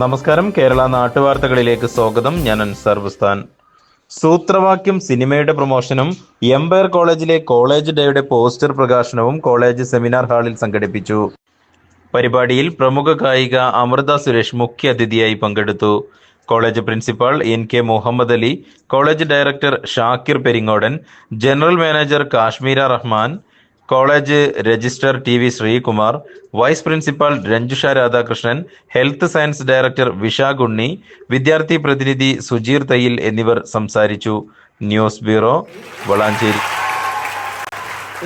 നമസ്കാരം. കേരള നാട്ടുവാർത്തകളിലേക്ക് സ്വാഗതം. ഞാൻ അൻസാർ ബുസ്താൻ സൂത്രവാക്യം സിനിമയുടെ പ്രമോഷനും എംപയർ കോളേജിലെ കോളേജ് ഡേയുടെ പോസ്റ്റർ പ്രകാശനവും കോളേജ് സെമിനാർ ഹാളിൽ സംഘടിപ്പിച്ചു. പരിപാടിയിൽ പ്രമുഖ ഗായിക അമൃത സുരേഷ് മുഖ്യ അതിഥിയായി പങ്കെടുത്തു. College principal N K Muhammad Ali college director Shakir Peringodan general manager Kashmira Rahman college registrar T V Sreekumar vice principal Ranjusha Radhakrishnan health science director Vishakh Unni വിദ്യാർത്ഥി പ്രതിനിധി സുജീർ തയ്യിൽ എന്നിവർ സംസാരിച്ചു. News bureau Valanchery.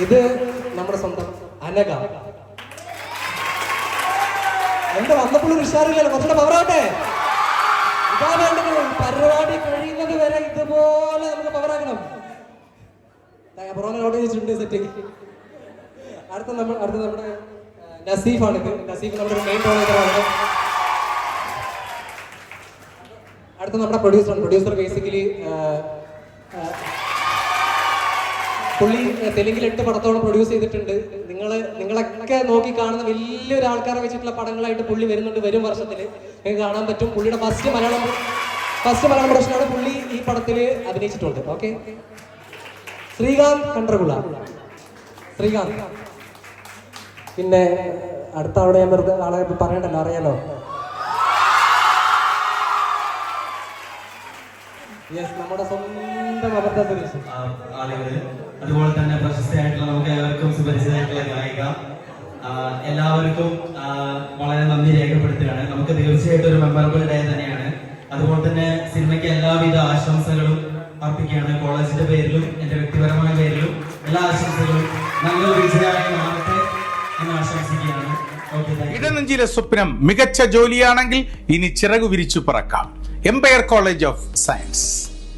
ഇത് നമ്മുടെ സ്വന്തം എന്താ വന്നപ്പോൾ ഒരു ഉഷാറില്ലല്ലോ. കുറച്ചുകൂടെ പവറാവട്ടെ ഇതാ വേണ്ടത്. പരിപാടി കഴിയുന്നത് വരെ ഇതുപോലെ നമുക്ക് പവറാക്കണം പുറമെ ഓർഡർ ചെയ്തിട്ടുണ്ട് സെറ്റ് അടുത്ത നമ്മൾ അടുത്ത നമ്മുടെ നസീഫാണ്. നസീഫ് നമ്മുടെ മെയിൻ പ്രൊഡ്യൂസറാണ് അടുത്ത നമ്മുടെ പ്രൊഡ്യൂസറാണ് പ്രൊഡ്യൂസർ ബേസിക്കലി പുള്ളി തെലുങ്കിൽ എട്ട് പടത്തോളം പ്രൊഡ്യൂസ് ചെയ്തിട്ടുണ്ട്. നിങ്ങൾ നിങ്ങളൊക്കെ നോക്കി കാണുന്ന വലിയൊരു ആൾക്കാരെ വെച്ചിട്ടുള്ള പടങ്ങളായിട്ട് പുള്ളി വരുന്നുണ്ട് വരും വർഷത്തിൽ നിങ്ങൾക്ക് കാണാൻ പറ്റും. പുള്ളിയുടെ ഫസ്റ്റ് മലയാളം ഫസ്റ്റ് മലയാളം പ്രൊഡക്ഷനാണ് പുള്ളി ഈ പടത്തിൽ അഭിനയിച്ചിട്ടുണ്ട് ഓക്കെ ശ്രീകാന്ത് കണ്ടർകുള ശ്രീകാന്ത്. പിന്നെ അടുത്ത അവിടെ ഞാൻ വെറുതെ ആളെ പറയണ്ടല്ലോ അറിയാലോ? യെസ് നമ്മുടെ സ്വന്തം ആ, അതുപോലെ തന്നെ പ്രശസ്തയായിട്ടുള്ള നമുക്ക് ഏവർക്കും സുപരിചിതമായിട്ടുള്ള ഗായിക. എല്ലാവർക്കും വളരെ നന്ദി രേഖപ്പെടുത്തുകയാണ്. നമുക്ക് തീർച്ചയായിട്ടും ഒരു മെമ്മറബിൾ ഡേ തന്നെയാണ്. അതുപോലെ തന്നെ സിനിമയ്ക്ക് എല്ലാവിധ ആശംസകളും അർപ്പിക്കുകയാണ്. കോളേജിന്റെ പേരിലും എന്റെ വ്യക്തിപരമായ പേരിലും എല്ലാ ആശംസകളും. നല്ല വിജയമായി ഇടനെഞ്ചിലെ സ്വപ്നം മികച്ച ജോലിയാണെങ്കിൽ ഇനി ചിറകു വിരിച്ചു പറക്കാം. Empire college of science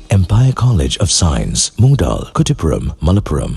empire college of science Moodal Kuttippuram Malappuram